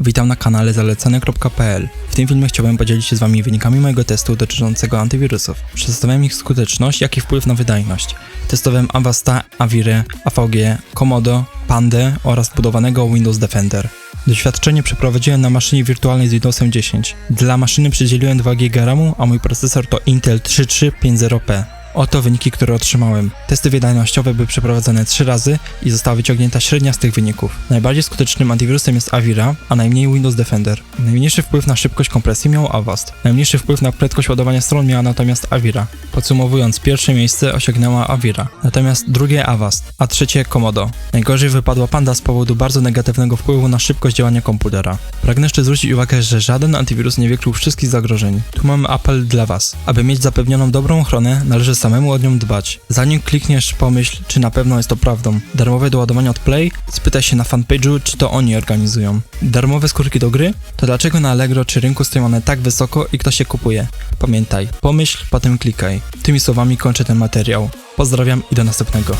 Witam na kanale zalecany.pl. W tym filmie chciałbym podzielić się z Wami wynikami mojego testu dotyczącego antywirusów. Przedstawiam ich skuteczność, jak i wpływ na wydajność. Testowałem Avasta, Avire, AVG, Komodo, Pandę oraz budowanego Windows Defender. Doświadczenie przeprowadziłem na maszynie wirtualnej z Windowsem 10. Dla maszyny przydzieliłem 2 GB RAMu, a mój procesor to Intel 3350P. Oto wyniki, które otrzymałem. Testy wydajnościowe były przeprowadzone 3 razy i została wyciągnięta średnia z tych wyników. Najbardziej skutecznym antywirusem jest Avira, a najmniej Windows Defender. Najmniejszy wpływ na szybkość kompresji miał Avast. Najmniejszy wpływ na prędkość ładowania stron miała natomiast Avira. Podsumowując, pierwsze miejsce osiągnęła Avira, natomiast drugie Avast, a trzecie Komodo. Najgorzej wypadła Panda z powodu bardzo negatywnego wpływu na szybkość działania komputera. Pragnę jeszcze zwrócić uwagę, że żaden antywirus nie wykrył wszystkich zagrożeń. Tu mamy apel dla Was. Aby mieć zapewnioną dobrą ochronę, należy samemu o nią dbać. Zanim klikniesz, pomyśl, czy na pewno jest to prawdą. Darmowe doładowanie od Play? Spytaj się na fanpage'u, czy to oni organizują. Darmowe skórki do gry? To dlaczego na Allegro czy rynku stoją one tak wysoko i kto się kupuje? Pamiętaj, pomyśl, potem klikaj. Tymi słowami kończę ten materiał. Pozdrawiam i do następnego.